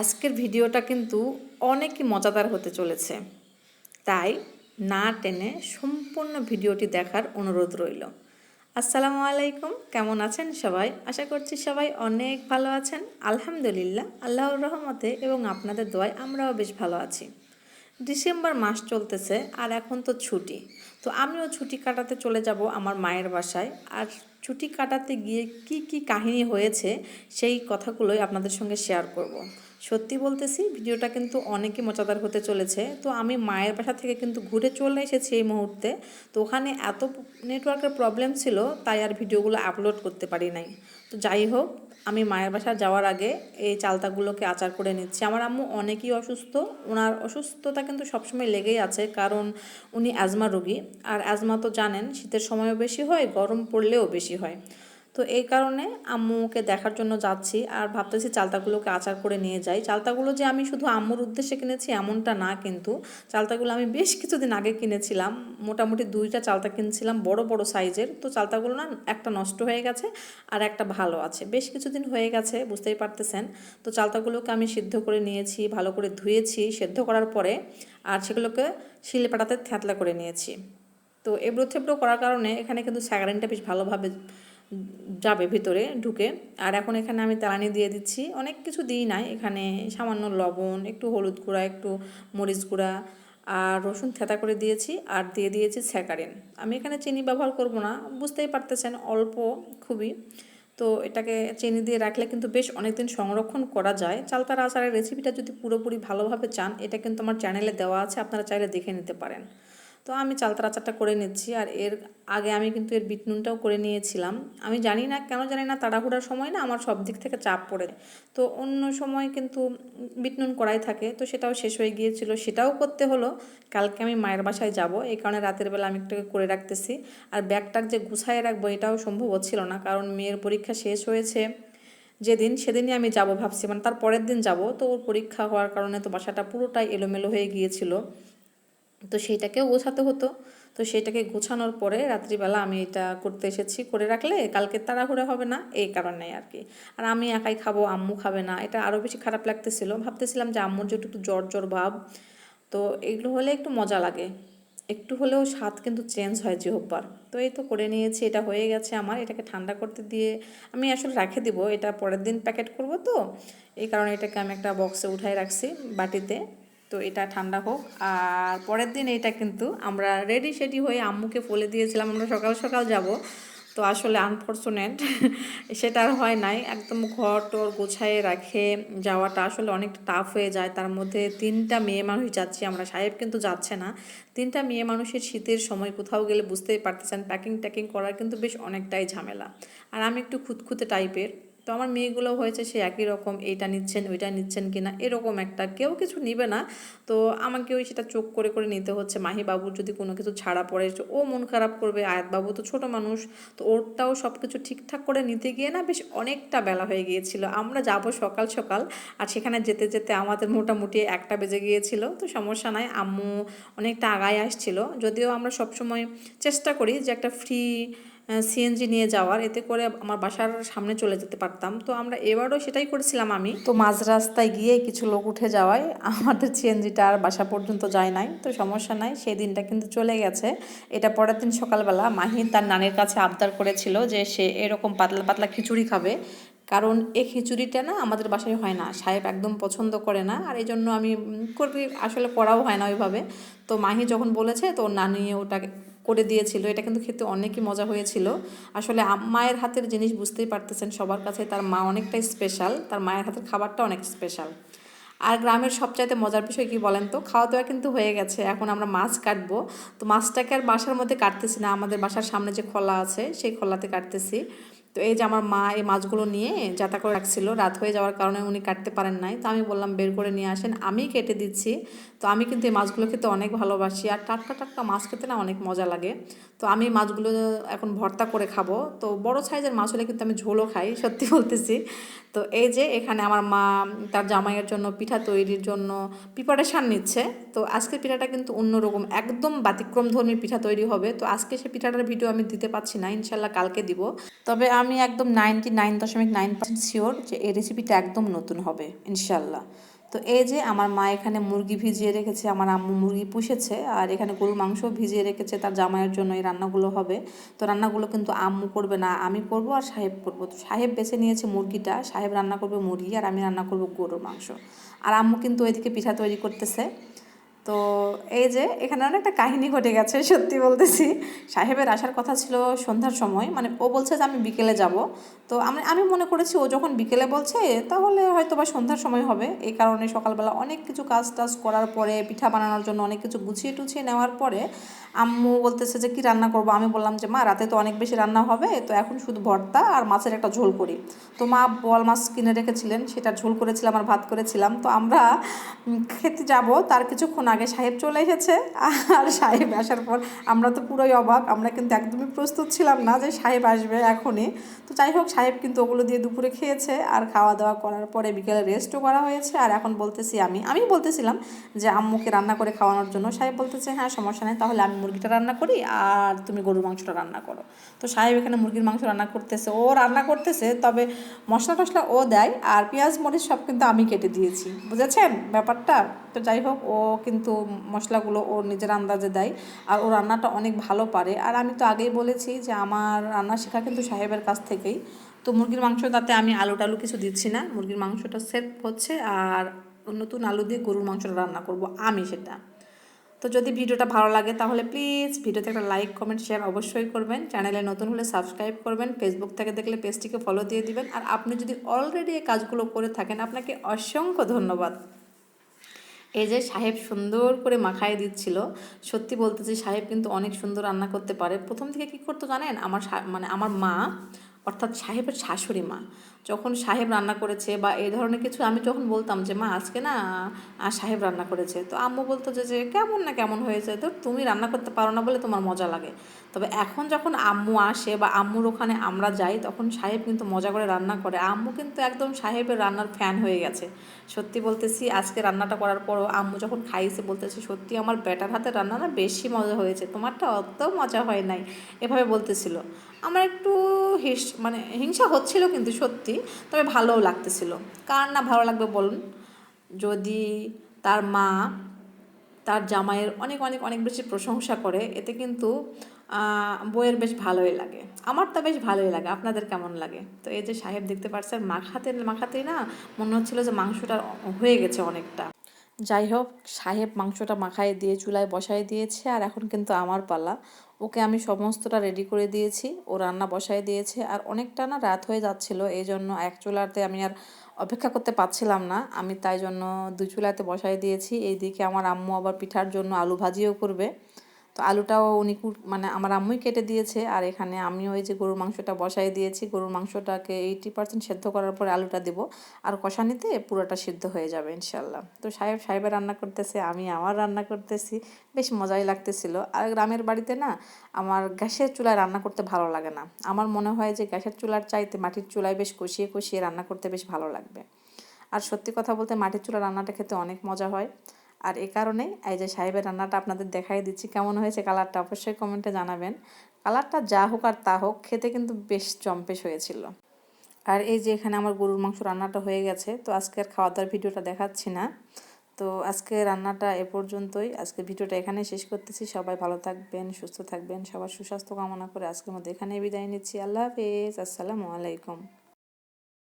আজকের ভিডিওটা কিন্তু অনেকই মজাদার হতে চলেছে। তাই না টেনে সম্পূর্ণ ভিডিওটি দেখার অনুরোধ রইল। আসসালামু আলাইকুম, কেমন আছেন সবাই? আশা করছি সবাই অনেক ভালো আছেন। আলহামদুলিল্লাহ, আল্লাহর রহমতে এবং আপনাদের দোয়ায় আমরাও বেশ ভালো আছি। ডিসেম্বর মাস চলতেছে আর এখন তো ছুটি। তো আমিও ছুটি কাটাতে চলে যাব আমার মায়ের বাসায়। আর ছুটি কাটাতে গিয়ে কি কি কাহিনী হয়েছে সেই কথাগুলোই আপনাদের সঙ্গে শেয়ার করব। সত্যি বলতেছি, ভিডিওটা কিন্তু অনেকই মজাদার হতে চলেছে। তো আমি মায়ের বাসা থেকে কিন্তু ঘুরে চলে এসেছি এই মুহূর্তে। তো ওখানে এত নেটওয়ার্কের প্রবলেম ছিল, তাই আর ভিডিওগুলো আপলোড করতে পারি নাই। তো যাই হোক, আমি মায়ের বাসা যাওয়ার আগে এই চালতাগুলোকে আচার করে নিচ্ছি। আমার আম্মু অনেকই অসুস্থ। ওনার অসুস্থতা কিন্তু সবসময় লেগেই আছে, কারণ উনি অ্যাজমা রোগী। আর অ্যাজমা তো জানেন, শীতের সময়ও বেশি হয়, গরম পড়লেও বেশি হয়। তো এই কারণে আম্মুকে দেখার জন্য যাচ্ছি আর ভাবতেছি চালতাগুলোকে আচার করে নিয়ে যাই। চালতাগুলো যে আমি শুধু আম্মুর উদ্দেশ্যে কিনেছি এমনটা না কিন্তু চালতাগুলো আমি বেশ কিছুদিন আগে কিনেছিলাম। মোটামুটি দুইটা চালতা কিনছিলাম বড় বড় সাইজের। তো চালতাগুলো না একটা নষ্ট হয়ে গেছে আর একটা ভালো আছে। বেশ কিছুদিন হয়ে গেছে, বুঝতেই পারতেছেন। তো চালতাগুলোকে আমি সিদ্ধ করে নিয়েছি, ভালো করে ধুয়েছি, সেদ্ধ করার পরে আর সেগুলোকে শিলে পাটাতে থ্যাতলা করে নিয়েছি। তো এবড়ো থেবড়ো করার কারণে এখানে কিন্তু স্যাগারিনটা বেশ ভালোভাবে যাবে ভিতরে ঢুকে। আর এখন এখানে আমি তেলানি দিয়ে দিচ্ছি। অনেক কিছু দিই নাই। এখানে সামান্য লবণ, একটু হলুদ গুঁড়া, একটু মরিচ গুঁড়া আর রসুন থেতা করে দিয়েছি আর দিয়ে দিয়েছি স্যাকারিন। আমি এখানে চিনি ব্যবহার করব না। বুঝতেই পারতেছেন, অল্প খুবই। তো এটাকে চিনি দিয়ে রাখলে কিন্তু বেশ অনেক দিন সংরক্ষণ করা যায়। চালতার আচারের রেসিপিটা যদি পুরোপুরি ভালোভাবে চান, এটা কিন্তু আমার চ্যানেলে দেওয়া আছে। আপনারা চাইলে দেখে নিতে পারেন। তো আমি চালতা আচারটা করে নিচ্ছি আর এর আগে আমি কিন্তু এর বিট নুনটাও করে নিয়েছিলাম। আমি জানি না, কেন জানি না, তাড়াহুড়ার সময় না আমার সব দিক থেকে চাপ পড়ে। তো অন্য সময় কিন্তু বিট নুন করাই থাকে, তো সেটাও শেষ হয়ে গিয়েছিল, সেটাও করতে হলো। কালকে আমি মায়ের বাসায় যাব, এই কারণে রাতের বেলা আমি একটু করে রাখতেছি। আর ব্যাগটাক যে গুছায় রাখব এটাও সম্ভব হচ্ছিল না, কারণ মেয়ের পরীক্ষা শেষ হয়েছে। যেদিন, সেদিনই আমি যাব ভাবছি মানে তার পরের দিন যাব, তো ওর পরীক্ষা হওয়ার কারণে তো বাসাটা পুরোটাই এলোমেলো হয়ে গিয়েছিল। তো সেইটাকেও গোছাতে হতো। তো সেইটাকে গোছানোর পরে রাত্রিবেলা আমি এটা করতে এসেছি। করে রাখলে কালকে তাড়াহুড়া হবে না, এই কারণে আর কি আর আমি একাই খাব, আম্মু খাবে না। এটা আরও বেশি খারাপ লাগতেছিল। ভাবতেছিলাম যে আম্মুর যেটু একটু জ্বর জ্বর ভাব, তো এগুলো হলে একটু মজা লাগে। একটু হলেও স্বাদ কিন্তু চেঞ্জ হয় জিহব্বার তো এই তো করে নিয়েছি, এটা হয়ে গেছে আমার। এটাকে ঠান্ডা করতে দিয়ে আমি আসলে রেখে দিব। এটা পরের দিন প্যাকেট করব তো। এই কারণে এটাকে আমি একটা বক্সে উঠাই রাখছি বাটিতে। তো এটা ঠান্ডা হোক। আর পরের দিন এটা কিন্তু আমরা রেডি সেডি হয়ে আম্মুকে ফলে দিয়েছিলাম, আমরা সকাল সকাল যাব। তো আসলে আনফর্চুনেট সেটা আর হয় নাই। একদম ঘর টর গোছায় রাখে, যাওয়াটা আসলে অনেকটা টাফ হয়ে যায়। তার মধ্যে তিনটা মেয়ে মানুষ যাচ্ছি আমরা, সাহেব কিন্তু যাচ্ছে না। তিনটা মেয়ে মানুষের শীতের সময় কোথাও গেলে বুঝতেই পারতেছেন প্যাকিং ট্যাকিং করার কিন্তু বেশ অনেকটাই ঝামেলা। আর আমি একটু খুঁতখুঁতে টাইপের তো আমার মেয়েগুলো হয়েছে সে একই রকম, এইটা নিচ্ছেন, ওইটা নিচ্ছেন কিনা এরকম একটা, কেউ কিছু নিবে না। তো আমাকে ওই সেটা চোখ করে করে নিতে হচ্ছে। মাহি বাবুর যদি কোনো কিছু ছাড়া পড়ে ও মন খারাপ করবে। আয়াত বাবু তো ছোট মানুষ, তো ওরটাও সব কিছু ঠিকঠাক করে নিতে গিয়ে না বেশ অনেকটা বেলা হয়ে গিয়েছিল। আমরা যাব সকাল সকাল, আর সেখানে যেতে যেতে আমাদের মোটামুটি একটা বেজে গিয়েছিল। তো সমস্যা নাই, আম্মু অনেকটা আগায় আসছিল। যদিও আমরা সবসময় চেষ্টা করি যে একটা ফ্রি সিএনজি নিয়ে যাওয়ার। এতে করে আমার বাসার সামনে চলে যেতে পারতাম। তো আমরা এবারও সেটাই করেছিলাম আমি। তো মাঝ রাস্তায় গিয়ে কিছু লোক উঠে যাওয়ায় আমাদের সিএনজিটা আর বাসা পর্যন্ত যায় নাই। তো সমস্যা নাই, সেই দিনটা কিন্তু চলে গেছে। এটা পরের দিন সকালবেলা মাহি তার নানির কাছে আবদার করেছিল যে সে এরকম পাতলা পাতলা খিচুড়ি খাবে। কারণ এই খিচুড়িটা না আমাদের বাসায় হয় না। সাহেব একদম পছন্দ করে না। আর এই জন্য আমি আসলে করাও হয় না ওইভাবে। তো মাহি যখন বলেছে, তো নানি ওটাকে করে দিয়েছিল। এটা কিন্তু খেতে অনেকই মজা হয়েছিল। আসলে মায়ের হাতের জিনিস বুঝতেই পারতেছেন সবার কাছে তার মা অনেকটাই স্পেশাল তার মায়ের হাতের খাবারটা অনেক স্পেশাল আর গ্রামের সবচাইতে মজার বিষয় কি বলেন তো? খাওয়া দাওয়া কিন্তু হয়ে গেছে, এখন আমরা মাছ কাটবো। তো মাছটাকে আর বাসার মধ্যে কাটতেছি না, আমাদের বাসার সামনে যে খোলা আছে, সেই খোলাতে কাটতেছি। তো এই যে আমার মা এই মাছগুলো নিয়ে যাতা করে রাখছিল, রাত হয়ে যাওয়ার কারণে উনি কাটতে পারেন নাই। তো আমি বললাম, বের করে নিয়ে আসেন, আমি কেটে দিচ্ছি। তো আমি কিন্তু এই মাছগুলো খেতে অনেক ভালোবাসি আর টাটকা টাটকা মাছ খেতে না অনেক মজা লাগে। তো আমি মাছগুলো এখন ভর্তা করে খাব। তো বড় সাইজের মাছ হলে কিন্তু আমি ঝোলও খাই, সত্যি বলতেছি। তো এই যে এখানে আমার মা তার জামাইয়ের জন্য পিঠা তৈরির জন্য প্রিপারেশান নিচ্ছে। তো আজকের পিঠাটা কিন্তু অন্যরকম, একদম ব্যতিক্রম ধর্মী পিঠা তৈরি হবে। তো আজকে সে পিঠাটার ভিডিও আমি দিতে পারছি না, ইনশাল্লাহ কালকে দিব। তবে আমি একদম নাইনটি নাইন দশমিক নাইন পার্সেন্ট শিওর যে এই রেসিপিটা একদম নতুন হবে, ইনশাল্লাহ। তো এই যে আমার মা এখানে মুরগি ভিজিয়ে রেখেছে, আমার আম্মু মুরগি পুষেছে, আর এখানে গরুর মাংস ভিজিয়ে রেখেছে, তার জামাইয়ের জন্য এই রান্নাগুলো হবে। তো রান্নাগুলো কিন্তু আম্মু করবে না, আমি করব আর সাহেব করব। তো সাহেব বেছে নিয়েছে মুরগিটা, সাহেব রান্না করবে মুরগি, আর আমি রান্না করব গরুর মাংস। আর আম্মু কিন্তু ওইদিকে পিঠা তৈরি করতেছে। তো এই যে এখানে অনেকটা কাহিনী ঘটে গেছে, সত্যি বলতেছি। সাহেবের আসার কথা ছিল সন্ধ্যার সময় মানে ও বলছে যে আমি বিকেলে যাব। তো আমি আমি মনে করেছি ও যখন বিকেলে বলছে, তাহলে হয়তো বা সন্ধ্যার সময় হবে। এই কারণে সকালবেলা অনেক কিছু কাজ টাজ করার পরে, পিঠা বানানোর জন্য অনেক কিছু গুছিয়ে টুছিয়ে নেওয়ার পরে, আম্মু বলতেছে যে, কি রান্না করব? আমি বললাম যে, মা, রাতে তো অনেক বেশি রান্না হবে, তো এখন শুধু ভর্তা আর মাছের একটা ঝোল করি। তো মা বল মাছ কিনে রেখেছিলেন, সেটা ঝোল করেছিলাম আর ভাত করেছিলাম। তো আমরা খেতে যাব, তার কিছুক্ষণ আগে সাহেব চলে এসেছে, আর সাহেব আসার পর আমরা তো পুরোই অবাক, আমরা কিন্তু একদমই প্রস্তুত ছিলাম না যে সাহেব আসবে এখনই। তো যাই হোক, সাহেব কিন্তু ওগুলো দিয়ে দুপুরে খেয়েছে, আর খাওয়া দাওয়া করার পরে বিকেলে রেস্টও করা হয়েছে, আর এখন বলতেছি আমি আমি বলতেছিলাম যে আম্মুকে রান্না করে খাওয়ানোর জন্য। সাহেব বলতেছে হ্যাঁ সমস্যা নেই, তাহলে আমি মুরগিটা রান্না করি, আর তুমি গরুর মাংসটা রান্না করো। তো সাহেব এখানে মুরগির মাংস রান্না করতেছে, ও রান্না করতেছে, তবে মশলা টশলা ও দেয়, আর পেঁয়াজ মরিচ সব কিন্তু আমি কেটে দিয়েছি। বুঝেছেন ব্যাপারটা? তো যাই হোক, ও কিন্তু মশলাগুলো ওর নিজের আন্দাজে দেয় আর ও রান্নাটা অনেক ভালো পারে। আর আমি তো আগেই বলেছি যে আমার রান্না শেখা কিন্তু সাহেবের কাছ থেকেই। তো মুরগির মাংস তাতে আমি আলু টালু কিছু দিচ্ছি না। মুরগির মাংসটা সেট হচ্ছে আর নতুন আলু দিয়ে গরুর মাংসটা রান্না করব আমি সেটা। তো যদি ভিডিওটা ভালো লাগে তাহলে প্লিজ ভিডিওতে একটা লাইক কমেন্ট শেয়ার অবশ্যই করবেন। চ্যানেলে নতুন হলে সাবস্ক্রাইব করবেন। ফেসবুক থেকে দেখলে পেজটিকে ফলো দিয়ে দিবেন। আর আপনি যদি অলরেডি এই কাজগুলো করে থাকেন, আপনাকে অসংখ্য ধন্যবাদ। এই যে সাহেব সুন্দর করে মাখায় দিচ্ছিল, সত্যি বলতে যে সাহেব কিন্তু অনেক সুন্দর রান্না করতে পারে। প্রথম থেকে কি করতো জানেন? আমার মানে আমার মা, অর্থাৎ সাহেবের শাশুড়ি মা যখন সাহেব রান্না করেছে বা এই ধরনের কিছু আমি যখন বলতাম যে, মা, আজকে না সাহেব রান্না করেছে। তো আম্মু বলতো যে যে, কেমন না কেমন হয়েছে? তো তুমি রান্না করতে পারো না বলে তোমার মজা লাগে। তবে এখন যখন আম্মু আসে বা আম্মুর ওখানে আমরা যাই, তখন সাহেব কিন্তু মজা করে রান্না করে। আম্মু কিন্তু একদম সাহেবের রান্নার ফ্যান হয়ে গেছে। সত্যি বলতেছি, আজকে রান্নাটা করার পরও আম্মু যখন খাইছে, বলতেছে, সত্যি আমার ব্যাটার হাতের রান্না না বেশি মজা হয়েছে। তোমারটা অত মজা হয় নাই। এভাবে বলতেছিল। আমার একটু হিস মানে হিংসা হচ্ছিল কিন্তু সত্যি। তবে ভালোও লাগতেছিল। কার না ভালো লাগবে বলুন? যদি তার মা তার জামাইয়ের অনেক অনেক অনেক বেশি প্রশংসা করে, এতে কিন্তু বইয়ের বেশ ভালোই লাগে। আমার তো বেশ ভালোই লাগে, আপনাদের কেমন লাগে? তো এই যে সাহেব দেখতে পারছেন মাখাতে মাখাতেই না মনে হচ্ছিল যে মাংসটা হয়ে গেছে অনেকটা। যাই হোক সাহেব মাংসটা মাখায় দিয়ে, চুলায় বসায় দিয়েছে আর এখন কিন্তু আমার পালা ওকে আমি সমস্তটা রেডি করে দিয়েছি, ও রান্না বসায় দিয়েছে আর অনেকটা না রাত হয়ে যাচ্ছিল এই জন্য এক চুলাতে আমি আর অপেক্ষা করতে পারছিলাম না। আমি তাই জন্য দু চুলাতে বসাই দিয়েছি। এইদিকে আমার আম্মু আবার পিঠার জন্য আলু ভাজিও করবে। তো আলুটাও উনি মানে আমার আম্মুই কেটে দিয়েছে, আর এখানে আমি ওই যে গরুর মাংসটা বসাই দিয়েছি, গরুর মাংসটাকে এইটি পার্সেন্ট সেদ্ধ করার পরে আলুটা দেবো, আর কষানিতে পুরোটা সিদ্ধ হয়ে যাবে ইনশাল্লাহ তো সাহেব সাহেবের রান্না করতেছে, আমি আমার রান্না করতেছি, বেশ মজাই লাগতেছিল। আর গ্রামের বাড়িতে না, আমার গ্যাসের চুলায় রান্না করতে ভালো লাগে না। আমার মনে হয় যে গ্যাসের চুলার চাইতে মাটির চুলায় বেশ কষিয়ে কষিয়ে রান্না করতে বেশ ভালো লাগবে। আর সত্যি কথা বলতে, মাটির চুলা রান্নাটা খেতে অনেক মজা হয়। আর এ কারণে এই যে সাহেবের রান্নাটা আপনাদের দেখাই দিচ্ছি, কেমন হয়েছে কালারটা অবশ্যই কমেন্টে জানাবেন। কালারটা যা হোক আর তা হোক, খেতে কিন্তু বেশ চম্পেশ হয়েছিল। আর এই যে এখানে আমার গরুর মাংস রান্নাটা হয়ে গেছে, তো আজকের খাওয়া দাওয়ার ভিডিওটা দেখাচ্ছি না। তো আজকে রান্নাটা এ পর্যন্তই। আজকে ভিডিওটা এখানে শেষ করতেছি। সবাই ভালো থাকবেন, সুস্থ থাকবেন, সবার সুস্বাস্থ্য কামনা করে আজকের মধ্যে এখানে বিদায় নিচ্ছি। আল্লাহ হাফেজ। আসসালামু আলাইকুম।